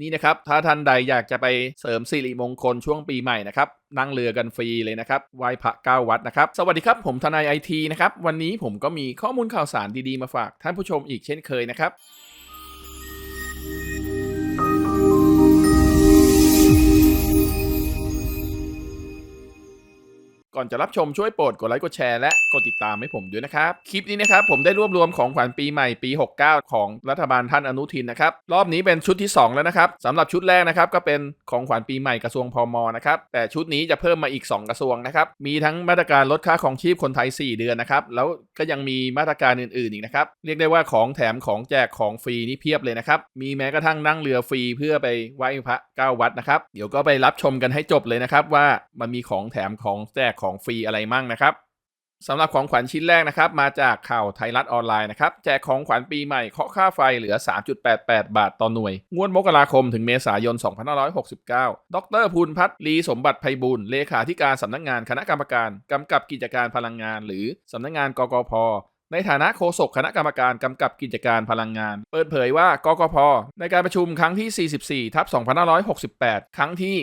นี่นะครับถ้าท่านใดอยากจะไปเสริมสิริมงคลช่วงปีใหม่นะครับนั่งเรือกันฟรีเลยนะครับไหว้พระเก้าวัดนะครับ สวัสดีครับ ผมทนายไอทีนะครับ วันนี้ผมก็มีข้อมูลข่าวสารดีๆมาฝากท่านผู้ชมอีกเช่นเคยนะครับ ก่อนจะรับชมช่วยโปรดกดไลค์กดแชร์และกดติดตามให้ผมด้วยนะครับ คลิปนี้นะครับผมได้รวบรวมของขวัญปีใหม่ปี 69 ของรัฐบาลท่านอนุทินนะครับ รอบนี้เป็นชุดที่ 2 แล้วนะครับสำหรับชุดแรกนะครับก็เป็นของขวัญปีใหม่กระทรวงพมนะครับแต่ชุดนี้จะเพิ่มมาอีก 2 กระทรวงนะครับมีทั้งมาตรการลดค่าของชีพคนไทย 4 เดือนนะครับแล้วก็ยังมีมาตรการอื่นๆอีกนะครับเรียกได้ว่าของแถมของแจกของฟรีนี่เพียบเลยนะครับมีแม้กระทั่งนั่งเรือฟรีเพื่อไปไหว้พระเก้าวัดนะครับเดี๋ยวก็ไปรับชมกันให้จบเลยนะครับว่ามันมีของแถมของแจกของของฟรีอะไรมั่งนะครับสำหรับของขวัญชิ้นแรกนะครับ มาจากข่าวไทยรัฐออนไลน์นะครับ แจกของขวัญปีใหม่เคาะค่าไฟเหลือ 3.88 บาทต่อหน่วย งวดมกราคมถึงเมษายน 2569 ดรภูลพัฒน์ลีสมบัติไพบูลเลขาธิการสำนักงานคณะกรรมการกำกับกิจการพลังงาน หรือสำนักงานกกพ ในฐานะโฆษกคณะกรรมการกำกับกิจการพลังงาน เปิดเผยว่ากกพ ในการประชุมครั้งที่ 44ทับ2568 ครั้งที่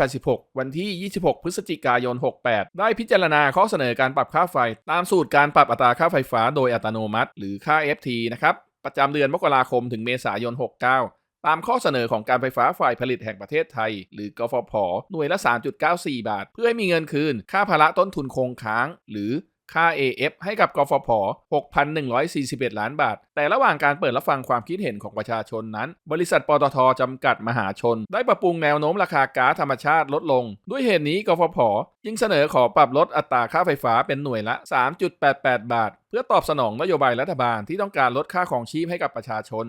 986 วันที่ 26 พฤศจิกายน 68 ได้พิจารณาข้อเสนอการปรับค่าไฟ ตามสูตรการปรับอัตราค่าไฟฟ้าโดยอัตโนมัติ หรือค่า FT นะครับประจำเดือนมกราคมถึงเมษายน 69ตามข้อเสนอของการไฟฟ้าฝ่ายผลิตแห่งประเทศไทย หรือกฟผ หน่วยละ 3.94 บาท เพื่อให้มีเงินคืน ค่าภาระต้นทุนคงค้าง หรือ ค่า AF ให้กับกฟผ 6,141 ล้านบาท แต่ระหว่างการเปิดรับฟังความคิดเห็นของประชาชนนั้น บริษัทปตทจำกัดมหาชน ได้ปรับปรุงแนวโน้มราคาก๊าซธรรมชาติลดลง ด้วยเหตุนี้กฟผ จึงเสนอขอปรับลดอัตราค่าไฟฟ้าเป็นหน่วยละ 3.88 บาท เพื่อตอบสนองนโยบายรัฐบาลที่ต้องการลดค่าของชีพให้กับประชาชน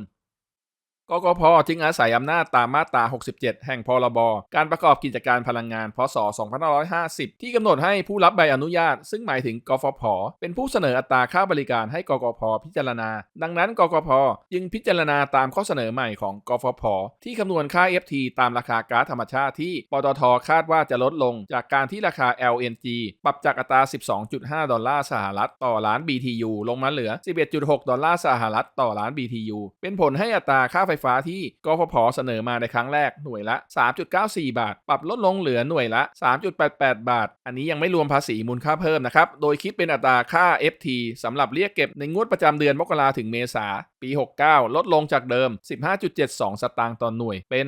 กกพจึงอาศัยอำนาจตามมาตรา 67 แห่งพรบ การประกอบกิจการพลังงาน พศ 2550 ที่กำหนดให้ผู้รับใบอนุญาต ซึ่งหมายถึงกฟผ เป็นผู้เสนออัตราค่าบริการให้กกพพิจารณา ดังนั้น กกพจึงพิจารณาตามข้อเสนอใหม่ของกฟผ ที่คำนวณค่า FT ตามราคาก๊าซธรรมชาติที่ปตทคาดว่าจะลดลง จากการที่ราคา LNG ปรับจากอัตรา 12.5 ดอลลาร์สหรัฐต่อล้าน BTU ลงมาเหลือ 11.6 ดอลลาร์สหรัฐต่อล้าน BTU เป็นผลให้อัตราค่าไฟไฟฟ้าที่กฟผเสนอมาในครั้งแรกหน่วยละ 3.94 บาท ปรับลดลงเหลือหน่วยละ 3.88 บาท อันนี้ยังไม่รวมภาษีมูลค่าเพิ่มนะครับ โดยคิดเป็นอัตราค่า FT สำหรับเรียกเก็บในงวดประจำเดือนมกราถึงเมษา ปี 69 ลดลงจากเดิม 15.72 สตางค์ต่อหน่วย เป็น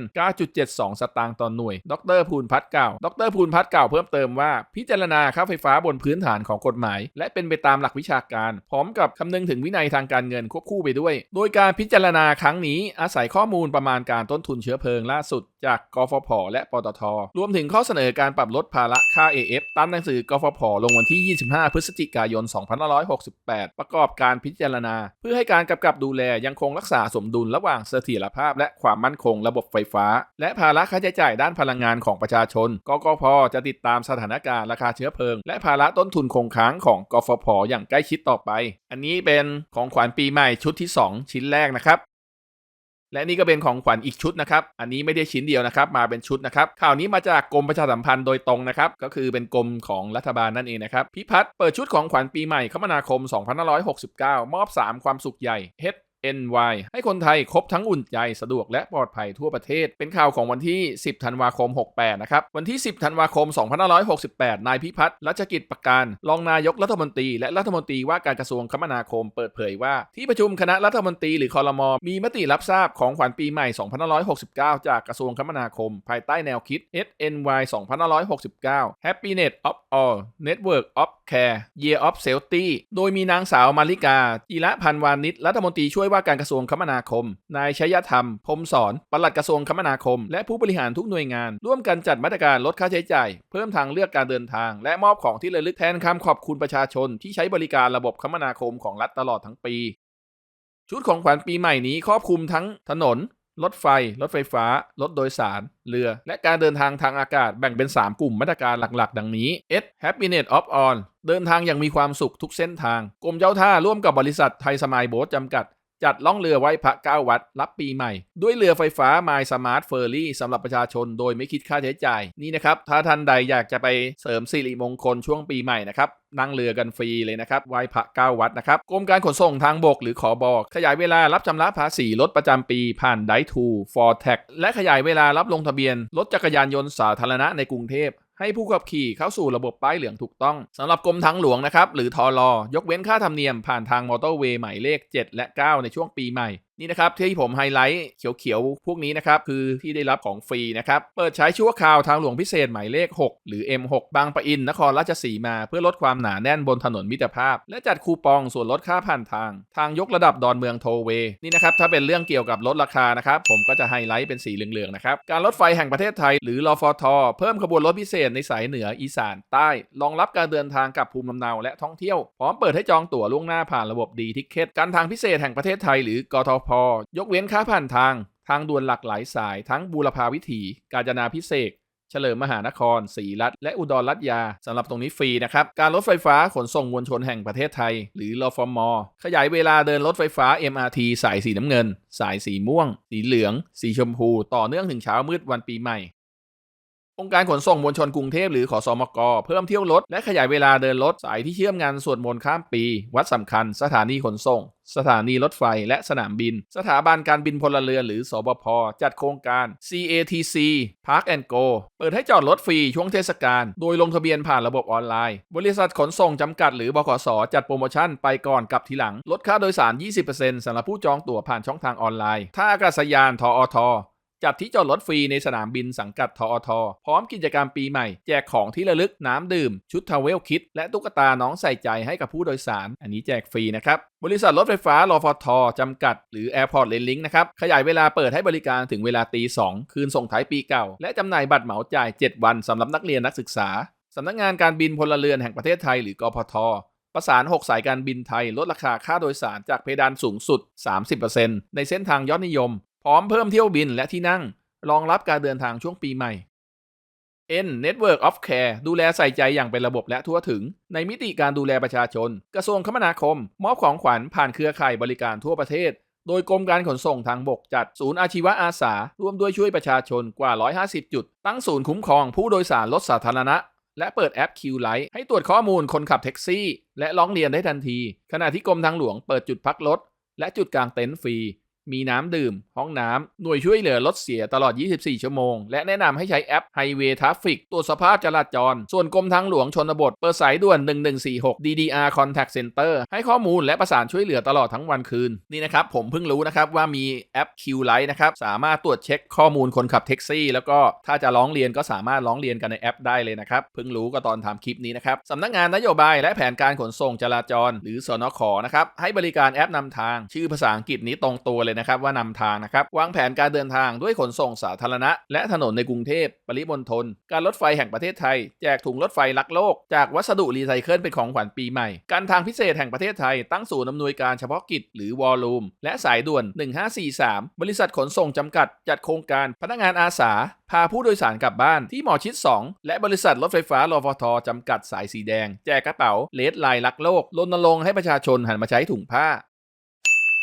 9.72 สตางค์ต่อหน่วย ดรภูลพัฒน์กล่าว ดรภูลพัฒน์กล่าวเพิ่มเติมว่า พิจารณาค่าไฟฟ้าบนพื้นฐานของกฎหมาย และเป็นไปตามหลักวิชาการ พร้อมกับคำนึงถึงวินัยทางการเงินควบคู่ไปด้วย โดยการพิจารณาครั้งนี้อาศัยข้อมูลประมาณการต้นทุนเชื้อเพลิงล่าสุด จากกฟผ และปตท รวมถึงข้อเสนอการปรับลดภาระค่า AF ตามหนังสือกฟผ ลงวันที่ 25 พฤศจิกายน 2568 ประกอบการพิจารณา เพื่อให้การกำกับดูแลยังคงรักษาสมดุลระหว่างเสถียรภาพ และความมั่นคงระบบไฟฟ้า และภาระค่าใช้จ่ายด้านพลังงานของประชาชน กกพจะติดตามสถานการณ์ราคาเชื้อเพลิง และภาระต้นทุนคงค้างของกฟผอย่างใกล้ชิดต่อไป อันนี้เป็นของขวัญปีใหม่ชุดที่ 2 ชิ้นแรกนะครับและนี่ก็เป็นของขวัญอีกชุดนะครับ อันนี้ไม่ได้ชิ้นเดียวนะครับ มาเป็นชุดนะครับ ข่าวนี้มาจากกรมประชาสัมพันธ์โดยตรงนะครับ ก็คือเป็นกรมของรัฐบาลนั่นเองนะครับ พิพัฒน์เปิดชุดของขวัญปีใหม่คมนาคม 2569 มอบ 3 ความสุขใหญ่ H NY ให้คนไทยครบทั้งอุ่นใจสะดวกและปลอดภัยทั่วประเทศ เป็นข่าวของวันที่ 10 ธันวาคม 68 นะครับ วันที่ 10 ธันวาคม 2568 นายพิพัฒน์รัชกิจประการ รองนายกรัฐมนตรี และรัฐมนตรีว่าการกระทรวงคมนาคมเปิดเผยว่า ที่ประชุมคณะรัฐมนตรีหรือคอรมอมีมติรับทราบของขวัญปีใหม่ 2569 จากกระทรวงคมนาคม ภายใต้แนวคิด SNY 2569 Happiness of All Network of Care Year of Safety โดยมีนางสาวมาริกาจิระพันวานิชรัฐมนตรีช่วยว่าการกระทรวงคมนาคม นายชยธรรม พรมสอนปลัดกระทรวงคมนาคม และผู้บริหารทุกหน่วยงาน ร่วมกันจัดมาตรการลดค่าใช้จ่าย เพิ่มทางเลือกการเดินทาง และมอบของที่ระลึกแทนคำขอบคุณประชาชน ที่ใช้บริการระบบคมนาคมของรัฐตลอดทั้งปี ชุดของขวัญปีใหม่นี้ครอบคลุมทั้งถนนรถไฟ รถไฟฟ้า รถโดยสาร เรือ และการเดินทางทางอากาศแบ่งเป็น 3 กลุ่มมาตรการหลักๆ ดังนี้ S Happiness of All เดินทางอย่างมีความสุขทุกเส้นทาง กรมเจ้าท่าร่วมกับบริษัทไทยสมายโบ๊ทจำกัด จัดล่องเรือไหว้พระเก้าวัด รับปีใหม่ ด้วยเรือไฟฟ้า My Smart Ferry สำหรับประชาชนโดยไม่คิดค่าใช้จ่าย นี่นะครับ ถ้าท่านใดอยากจะไปเสริมสิริมงคลช่วงปีใหม่นะครับนั่งเรือกันฟรีเลยนะครับไหว้พระเก้าวัดนะครับ กรมการขนส่งทางบกหรือขอบอกขยายเวลารับชำระภาษีรถประจำปีผ่านไดทูฟอร์แท็กและขยายเวลารับลงทะเบียนรถจักรยานยนต์สาธารณะในกรุงเทพ ให้ผู้ขับขี่เข้าสู่ระบบป้ายเหลืองถูกต้องสำหรับกรมทางหลวงนะครับหรือทอรอยกเว้นค่าธรรมเนียมผ่านทางมอเตอร์เวย์หมายเลข 7 และ 9 ในช่วงปีใหม่ นี่นะครับที่ผมไฮไลท์เขียวๆ พวกนี้นะครับ คือที่ได้รับของฟรีนะครับ เปิดใช้ชั่วคราวทางหลวงพิเศษหมายเลข 6 หรือ M6 บางปะอิน นครราชสีมา เพื่อลดความหนาแน่นบนถนนมิตรภาพ และจัดคูปองส่วนลดค่าผ่านทาง ทางยกระดับดอนเมืองโทเวนี่นะครับ ถ้าเป็นเรื่องเกี่ยวกับลดราคานะครับ ผมก็จะไฮไลท์เป็นสีเหลืองๆนะครับการรถไฟแห่งประเทศไทย หรือรอฟทเพิ่มขบวนรถพิเศษในสายเหนืออีสานใต้รองรับการเดินทางกับภูมิลำเนาและท่องเที่ยวพร้อมเปิดให้จองตั๋วล่วงหน้าผ่านระบบดีทิเก็ตการทางพิเศษแห่งประเทศไทยหรือกทพยกเว้นค่าผ่านทาง ทางด่วนหลากหลายสายทั้งบูรพาวิถี กาญจนาพิเศษเฉลิมมหานครศรีรัตและอุดรรัตยาสำหรับตรงนี้ฟรีนะครับ การรถไฟฟ้าขนส่งมวลชนแห่งประเทศไทย หรือรฟมขยายเวลาเดินรถไฟฟ้า MRT สายสีน้ำเงิน สายสีม่วง สีเหลือง สีชมพู ต่อเนื่องถึงเช้ามืดวันปีใหม่ องค์การขนส่งมวลชนกรุงเทพหรือขอสอมก เพิ่มเที่ยวรถและขยายเวลาเดินรถสายที่เชื่อมงานสวดมนต์ข้ามปี วัดสำคัญ สถานีขนส่ง สถานีรถไฟและสนามบิน สถาบันการบินพลเรือนหรือสบพ จัดโครงการ CATC Park and Go เปิดให้จอดรถฟรีช่วงเทศกาล โดยลงทะเบียนผ่านระบบออนไลน์ บริษัทขนส่งจำกัดหรือบขส จัดโปรโมชั่นไปก่อนกับทีหลัง ลดค่าโดยสาร 20%สำหรับผู้จองตั๋วผ่านช่องทางออนไลน์ ท่าอากาศยานทอท จัดที่จอดรถฟรีในสนามบินสังกัดทอทพร้อมกิจกรรมปีใหม่ แจกของที่ระลึกน้ำดื่ม ชุดทาวเวลคิด และตุ๊กตาน้องใส่ใจให้กับผู้โดยสาร อันนี้แจกฟรีนะครับ บริษัทรถไฟฟ้ารอฟทจำกัด หรือ Airport l a n Link นะครับ ขยายเวลาเปิดให้บริการถึงเวลาตีสองคืนส่งท้ายปีเก่า และจำหน่ายบัตรเหมาจ่าย 7 วันสำหรับนักเรียนนักศึกษาสำนักงานการบินพลเรือนแห่งประเทศไทย หรือกพทประสาน 6 สายการบินไทย ลดราคาค่าโดยสารจากเพดานสูงสุด 30%ในเส้นทางยอดนิยม พร้อมเพิ่มเที่ยวบินและที่นั่ง รองรับการเดินทางช่วงปีใหม่ N Network of Care ดูแลใส่ใจอย่างเป็นระบบและทั่วถึง ในมิติการดูแลประชาชน กระทรวงคมนาคม มอบของขวัญผ่านเครือข่ายบริการทั่วประเทศ โดยกรมการขนส่งทางบกจัดศูนย์อาชีวะอาสา ร่วมด้วยช่วยประชาชนกว่า 150 จุด ตั้งศูนย์คุ้มครองผู้โดยสารรถสาธารณะ และเปิดแอป Q Lite ให้ตรวจข้อมูลคนขับแท็กซี่ และร้องเรียนได้ทันที ขณะที่กรมทางหลวงเปิดจุดพักรถและจุดกลางเต็นท์ฟรี มีน้ำดื่ม ห้องน้ำ หน่วยช่วยเหลือรถเสียตลอด 24 ชั่วโมง และแนะนำให้ใช้แอป Highway Traffic ตรวจสภาพจราจร ส่วนกรมทางหลวงชนบท เปิดสายด่วน 1146 DDR Contact Center ให้ข้อมูลและประสานช่วยเหลือตลอดทั้งวันคืน นี่นะครับผมเพิ่งรู้นะครับว่ามีแอป Q Lite นะครับ สามารถตรวจเช็คข้อมูลคนขับแท็กซี่ แล้วก็ถ้าจะร้องเรียนก็สามารถร้องเรียนกันในแอปได้เลยนะครับ เพิ่งรู้ก็ตอนทำคลิปนี้นะครับสำนักงานนโยบายและแผนการขนส่งจราจร หรือสนขนะครับให้บริการแอปนำทาง ชื่อภาษาอังกฤษนี้ตรงตัวเลยนะครับว่านำทางนะครับวางแผนการเดินทางด้วยขนส่งสาธารณะ และถนนในกรุงเทพปริมณฑลการรถไฟแห่งประเทศไทย แจกถุงรถไฟรักโลก จากวัสดุรีไซเคิลเป็นของขวัญปีใหม่ การทางพิเศษแห่งประเทศไทย ตั้งศูนย์อำนวยการเฉพาะกิจหรือวอลลุ่มและสายด่วน 1543 บริษัทขนส่งจำกัด จัดโครงการพนักงานอาสา พาผู้โดยสารกลับบ้านที่หมอชิด 2 และบริษัทรถไฟฟ้ารฟทจำกัดสายสีแดง แจกกระเป๋าเลดไลน์รักโลกรณรงค์ให้ประชาชนหันมาใช้ถุงผ้า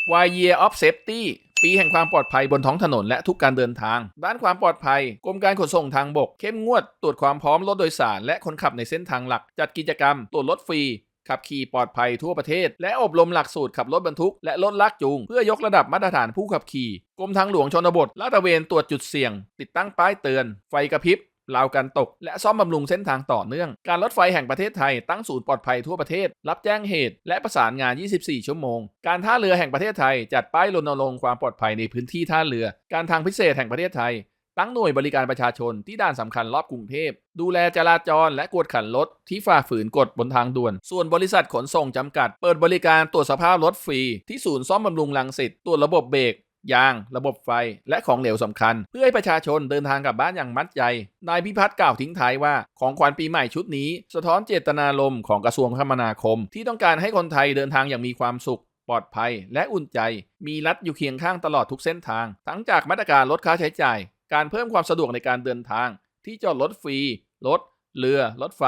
Y Year of Safety ปีแห่งความปลอดภัยบนท้องถนนและทุกการเดินทาง ด้านความปลอดภัย กรมการขนส่งทางบก เข้มงวดตรวจความพร้อมรถโดยสาร และคนขับในเส้นทางหลัก จัดกิจกรรม ตรวจรถฟรีขับขี่ปลอดภัยทั่วประเทศ และอบรมหลักสูตรขับรถบรรทุก และรถลากจูง เพื่อยกระดับมาตรฐานผู้ขับขี่ กรมทางหลวงชนบทลาดตระเวนตรวจจุดเสี่ยง ติดตั้งป้ายเตือน ไฟกระพริบ ราวกันตก และซ่อมบำรุงเส้นทางต่อเนื่อง การรถไฟแห่งประเทศไทยตั้งศูนย์ปลอดภัยทั่วประเทศ รับแจ้งเหตุ และประสานงาน 24 ชั่วโมง การท่าเรือแห่งประเทศไทย จัดป้ายรณรงค์ความปลอดภัยในพื้นที่ท่าเรือ การทางพิเศษแห่งประเทศไทย ตั้งหน่วยบริการประชาชนที่ด่านสำคัญรอบกรุงเทพ ดูแลจราจรและกวดขันรถที่ฝ่าฝืนกฎบนทางด่วน ส่วนบริษัทขนส่งจำกัด เปิดบริการตรวจสภาพรถฟรีที่ศูนย์ซ่อมบำรุงลังสิตตรวจระบบเบรก ยาง ระบบไฟ และของเหลวสำคัญ เพื่อให้ประชาชนเดินทางกลับบ้านอย่างมั่นใจ นายพิพัฒน์กล่าวทิ้งท้ายว่า ของขวัญปีใหม่ชุดนี้ สะท้อนเจตนารมณ์ของกระทรวงคมนาคม ที่ต้องการให้คนไทยเดินทางอย่างมีความสุข ปลอดภัย และอุ่นใจ มีรัฐอยู่เคียงข้างตลอดทุกเส้นทาง ทั้งจากมาตรการลดค่าใช้จ่าย การเพิ่มความสะดวกในการเดินทาง ที่จอดรถฟรีรถเรือรถไฟ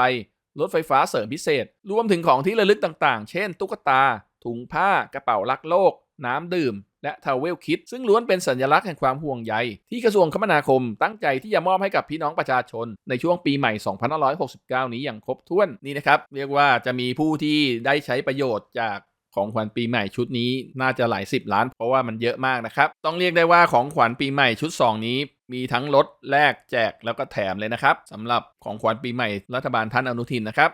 รถไฟฟ้าเสริมพิเศษ รวมถึงของที่ระลึกต่างๆ เช่น ตุ๊กตา ถุงผ้ากระเป๋ารักโลก น้ำดื่ม และทาวเวลคิด ซึ่งล้วนเป็นสัญลักษณ์แห่งความห่วงใย ที่กระทรวงคมนาคมตั้งใจที่จะมอบให้กับพี่น้องประชาชน ในช่วงปีใหม่ 2569 นี้อย่างครบถ้วนนี่นะครับ เรียกว่าจะมีผู้ที่ได้ใช้ประโยชน์จากของขวัญปีใหม่ชุดนี้น่าจะหลายสิบล้าน เพราะว่ามันเยอะมากนะครับ ต้องเรียกได้ว่าของขวัญปีใหม่ชุด 2 นี้มีทั้งลดแลกแจกแล้วก็แถมเลยนะครับสำหรับของขวัญปีใหม่รัฐบาลท่านอนุทินนะครับ